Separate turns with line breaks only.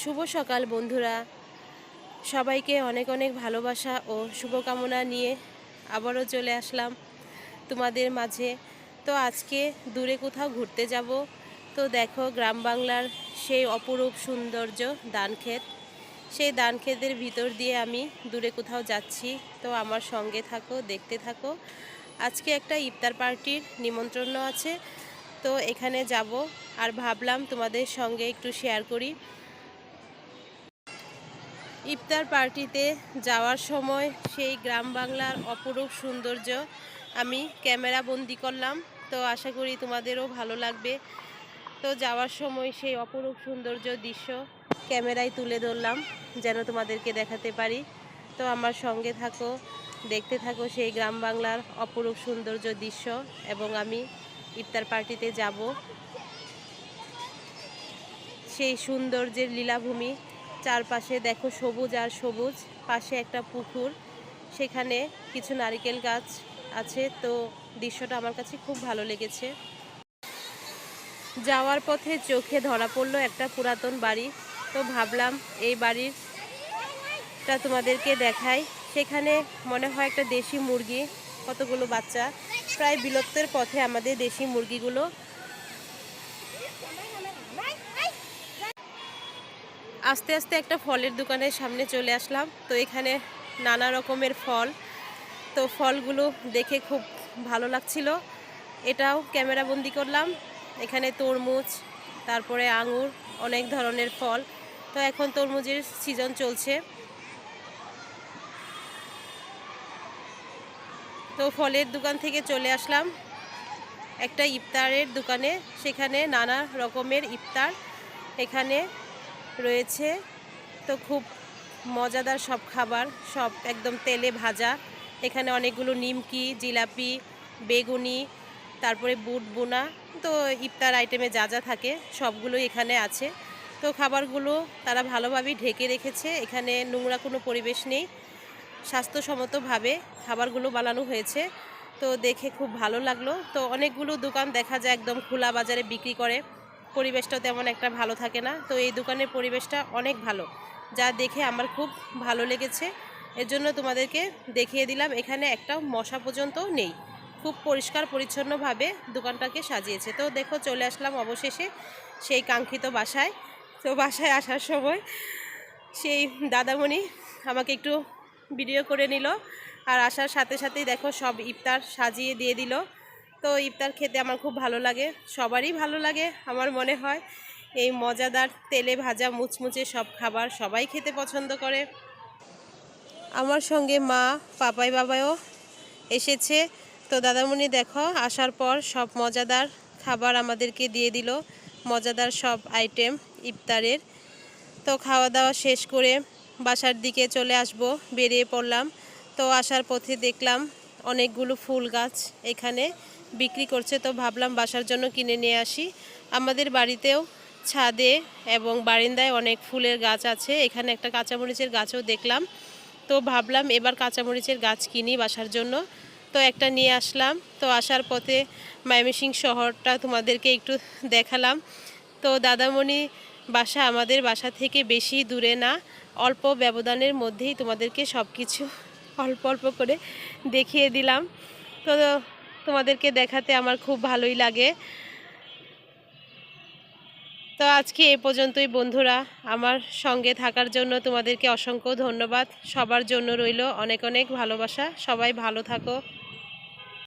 শুভ সকাল বন্ধুরা। সবাইকে অনেক অনেক ভালোবাসা ও শুভকামনা নিয়ে আবারও চলে আসলাম তোমাদের মাঝে। তো আজকে দূরে কোথাও ঘুরতে যাব। তো দেখো, গ্রাম বাংলার সেই অপরূপ সৌন্দর্য ধানক্ষেত সেই ধানক্ষেতের ভিতর দিয়ে আমি দূরে কোথাও যাচ্ছি। তো আমার সঙ্গে থাকো, দেখতে থাকো। আজকে একটা ইফতার পার্টির নিমন্ত্রণ আছে। তো এখানে যাব। আর ভাবলাম তোমাদের সঙ্গে একটু শেয়ার করি। ইফতার পার্টিতে যাওয়ার সময় সেই গ্রাম বাংলার অপরূপ সৌন্দর্য আমি ক্যামেরা বন্দি করলাম। তো আশা করি তোমাদেরও ভালো লাগবে। তো যাওয়ার সময় সেই অপরূপ সৌন্দর্য দৃশ্য ক্যামেরায় তুলে ধরলাম, যেন তোমাদেরকে দেখাতে পারি। তো আমার সঙ্গে থাকো, দেখতে থাকো সেই গ্রাম বাংলার অপরূপ সৌন্দর্য দৃশ্য এবং আমি ইফতার পার্টিতে যাব। সেই সৌন্দর্যের লীলাভূমি চারপাশে দেখো সবুজ আর সবুজ, পাশে একটা পুকুর, সেখানে কিছু নারিকেল গাছ আছে। তো দৃশ্যটা আমার কাছে খুব ভালো লেগেছে। যাওয়ার পথে চোখে ধরা পড়ল একটা পুরাতন বাড়ি। তো ভাবলাম এই বাড়িরটা তোমাদেরকে দেখাই। সেখানে মনে হয় একটা দেশি মুরগি, কতগুলো বাচ্চা। প্রায় বিলুপ্তের পথে আমাদের দেশি মুরগিগুলো আস্তে আস্তে একটা ফলের দোকানের সামনে চলে আসলাম। তো এখানে নানা রকমের ফল। তো ফলগুলো দেখে খুব ভালো লাগছিল। এটাও ক্যামেরা বন্দি করলাম। এখানে তরমুজ, তারপরে আঙুর, অনেক ধরনের ফল। তো এখন তরমুজের সিজন চলছে। তো ফলের দোকান থেকে চলে আসলাম। একটা ইফতারের দোকানে। সেখানে নানা রকমের ইফতার। এখানে রয়েছে। তো খুব মজাদার সব খাবার, সব একদম তেলে ভাজা। এখানে অনেকগুলো নিমকি, জিলাপি, বেগুনি, তারপরে বুট, বোনা, তো ইফতার আইটেমে যা যা থাকে সবগুলোই এখানে আছে। তো খাবারগুলো তারা ভালোভাবেই ঢেকে রেখেছে। এখানে নোংরা কোনো পরিবেশ নেই। স্বাস্থ্যসম্মতভাবে খাবারগুলো বানানো হয়েছে। তো দেখে খুব ভালো লাগল। তো অনেকগুলো দোকান দেখা যায় একদম খোলা বাজারে বিক্রি করে। পরিবেশটা তেমন একটা ভালো থাকে না। তো এই দোকানের পরিবেশটা অনেক ভালো। যা দেখে আমার খুব ভালো লেগেছে। এর জন্য তোমাদেরকে দেখিয়ে দিলাম, এখানে একটা মশা পর্যন্ত নেই। খুব পরিষ্কার, পরিচ্ছন্নভাবে দোকানটাকে সাজিয়েছে। তো দেখো, চলে আসলাম অবশেষে সেই কাঙ্ক্ষিত বাসায়। তো বাসায় আসার সময় সেই দাদামণি আমাকে একটু ভিডিও করে নিল। আর আসার সাথে সাথেই দেখো, সব ইফতার সাজিয়ে দিয়ে দিল। তো ইফতার খেতে আমার খুব ভালো লাগে, সবারই ভালো লাগে আমার মনে হয়। এই মজাদার তেলে ভাজা মুচমুচে সব খাবার সবাই খেতে পছন্দ করে। আমার সঙ্গে মা, পাপাই বাবাও এসেছে। তো দাদামণি দেখো, আসার পর সব মজাদার খাবার আমাদেরকে দিয়ে দিল, মজাদার সব আইটেম ইফতারের। তো খাওয়া দাওয়া শেষ করে বাসার দিকে চলে আসব, বেরিয়ে পড়লাম। তো আসার পথে দেখলাম অনেকগুলো ফুল গাছ এখানে বিক্রি করছে, তো ভাবলাম বাসার জন্য কিনে নিয়ে আসি। আমাদের বাড়িতেও ছাদে এবং বারিন্দায় অনেক ফুলের গাছ আছে, এখানে একটা কাঁচামরিচের গাছও দেখলাম। তো ভাবলাম এবার কাঁচামরিচের গাছ কিনি বাসার জন্য। তো একটা নিয়ে আসলাম, তো আসার পথে ময়মনসিং শহরটা তোমাদেরকে একটু দেখালাম। তো দাদামণি বাসা আমাদের বাসা থেকে বেশি দূরে না, অল্প ব্যবধানের মধ্যেই তোমাদেরকে সব কিছু অল্প অল্প করে দেখিয়ে দিলাম। তো তোমাদেরকে দেখাতে আমার খুব ভালোই লাগে। তো আজকে এ পর্যন্তই বন্ধুরা। আমার সঙ্গে থাকার জন্য তোমাদেরকে অসংখ্য ধন্যবাদ। সবার জন্য রইল অনেক অনেক ভালোবাসা। সবাই ভালো থাকো।